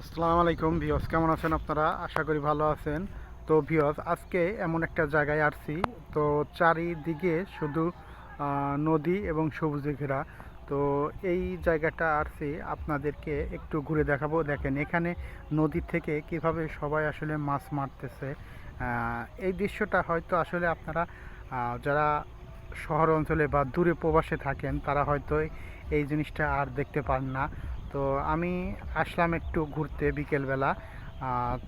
আসসালামু আলাইকুম ভিওস কেমন আছেন আপনারা? আশা করি ভালো আছেন। তো ভিওস আজকে এমন একটা জায়গায় আসছি। তো চারিদিকে শুধু নদী এবং সবুজে ঘেরা। তো এই জায়গাটা আসছি, আপনাদেরকে একটু ঘুরে দেখাবো। দেখেন, এখানে নদী থেকে কীভাবে সবাই আসলে মাছ মারতেছে। এই দৃশ্যটা হয়তো আসলে আপনারা যারা শহর অঞ্চলে বা দূরে প্রবাসে থাকেন, তারা হয়তো এই জিনিসটা আর দেখতে পান না। তো আমি আসলাম একটু ঘুরতে বিকেলবেলা।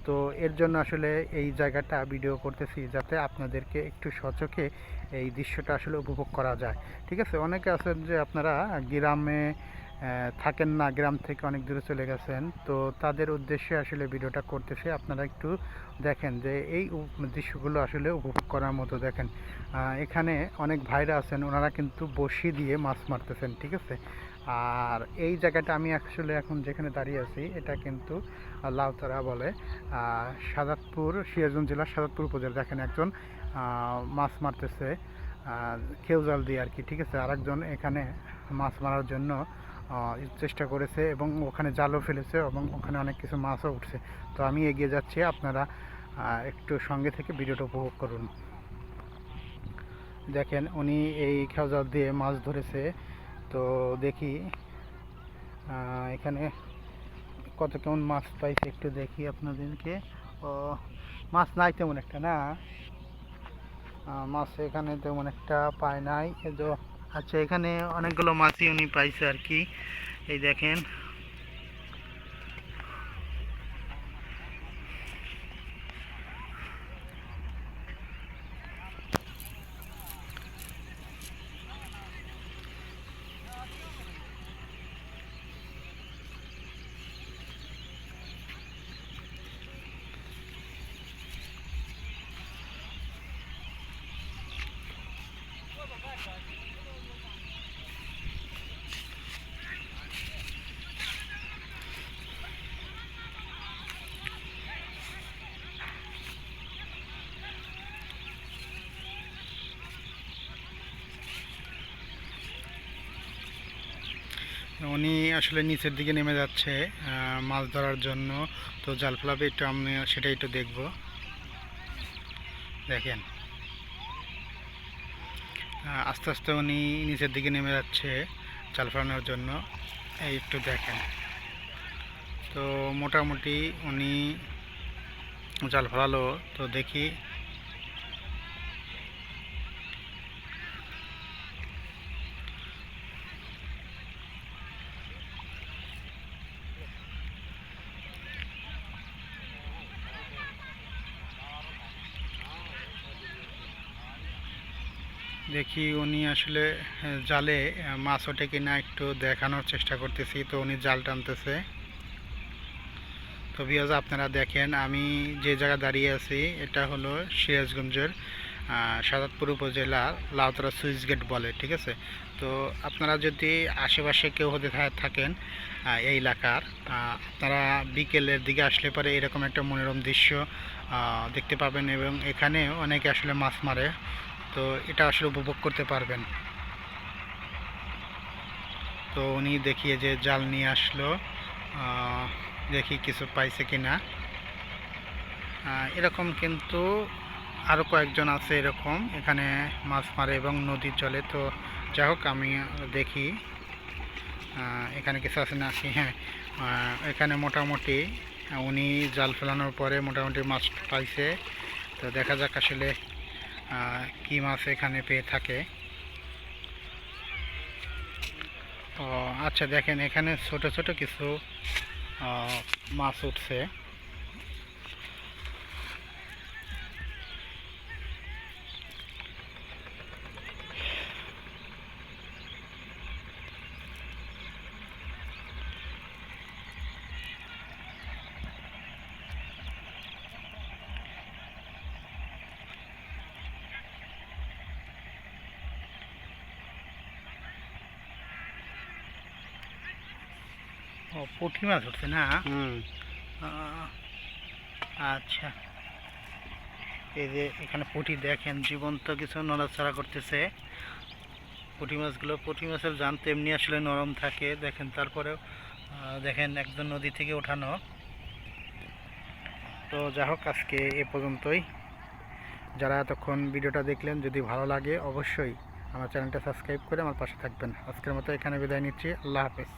তো এর জন্য আসলে এই জায়গাটা ভিডিও করতেছি যাতে আপনাদেরকে একটু সচোখে এই দৃশ্যটা আসলে উপভোগ করা যায়। ঠিক আছে? অনেকে আছেন যে আপনারা গ্রামে থাকেন না, গ্রাম থেকে অনেক দূরে চলে গেছেন। তো তাদের উদ্দেশ্যে আসলে ভিডিওটা করতেছে। আপনারা একটু দেখেন যে এই দৃশ্যগুলো আসলে উপভোগ করার মতো দেখেন। এখানে অনেক ভাইরা আছেন, ওনারা কিন্তু বসি দিয়ে মাছ মারতেছেন। ঠিক আছে? আর এই জায়গাটা আমি আসলে এখন যেখানে দাঁড়িয়ে আছি, এটা কিন্তু লাউতারা বলে। সাদাতপুর, সিরাজগঞ্জ জেলার সাদাতপুর উপজেলা দেখেন একজন মাছ মারতেছে খেউজাল দিয়ে আর কি ঠিক আছে? আরেকজন এখানে মাছ মারার জন্য চেষ্টা করেছে এবং ওখানে জালও ফেলেছে এবং ওখানে অনেক কিছু মাছও উঠছে। তো আমি এগিয়ে যাচ্ছি, আপনারা একটু সঙ্গে থেকে ভিডিওটা উপভোগ করুন। দেখেন, উনি এই খেউজাল দিয়ে মাছ ধরেছে। তো দেখি এখানে কত কেমন মাছ পাইছে একটু দেখি আপনাদেরকে। ও, মাছ নাই তেমন একটা না? মাছ এখানে তেমন একটা পায় নাই। আচ্ছা এখানে অনেকগুলো মাছই উনি পাইছে আর কি। এই দেখেন উনি আসলে নিচের দিকে নেমে যাচ্ছে মাছ ধরার জন্য। তো জাল ফেলাবে একটু, আমি সেটা একটু দেখব। দেখেন। আস্তে আস্তে উনি নিচের দিকে নেমে যাচ্ছে জাল ফেলানোর জন্য। এই একটু দেখেন। তো মোটামুটি উনি জাল ফেলালো। তো দেখি দেখি উনি আসলে জালে মাছ ওঠে কিনা একটু দেখানোর চেষ্টা করতেছি। তো উনি জাল টানতেছে। তো বিয়াজ আপনারা দেখেন, আমি যে জায়গা দাঁড়িয়ে আছি, এটা হলো সিরাজগঞ্জের সাদাতপুর উপজেলা লাউতরা সুইচ গেট বলে, ঠিক আছে? তো আপনারা যদি আশেপাশে কেউ হতে থাকেন এই এলাকার আপনারা বিকেলের দিকে আসলে পরে এরকম একটা মনোরম দৃশ্য দেখতে পাবেন এবং এখানে অনেকে আসলে মাছ মারে। তো এটা আসলে উপভোগ করতে পারবেন। তো উনি দেখিয়ে যে জাল নিয়ে আসলো দেখি কিছু পাইছে কি না এরকম কিন্তু আরও কয়েকজন আছে এরকম, এখানে মাছ মারে এবং নদীর জলে। তো যাই হোক, আমি দেখি। এখানে কিছু আছে না হ্যাঁ এখানে মোটামুটি, উনি জাল ফেলানোর পরে মোটামুটি মাছ পাইছে। তো দেখা যাক আসলে কি মাছ এখানে পেয়ে থাকে। ও আচ্ছা দেখেন এখানে ছোট ছোট কিছু মাছ উঠছে। ও পুঁটি মাছ উঠছে না? হুম। আচ্ছা। এই যে এখানে পুঁটি দেখেন জীবন্ত কিছু নড়াচড়া করতেছে। পুঁটি মাছগুলো পুঁটি মাছের জান তেমনি আসলে নরম থাকে। দেখেন তারপরেও দেখেন একদম নদী থেকে ওঠানো। তো যাই হোক আজকে এ পর্যন্তই। যারা এতক্ষণ ভিডিওটা দেখলেন যদি ভালো লাগে অবশ্যই আমার চ্যানেলটা সাবস্ক্রাইব করে আমার পাশে থাকবেন। আজকের মতো এখানে বিদায় নিচ্ছি। আল্লাহ হাফেজ।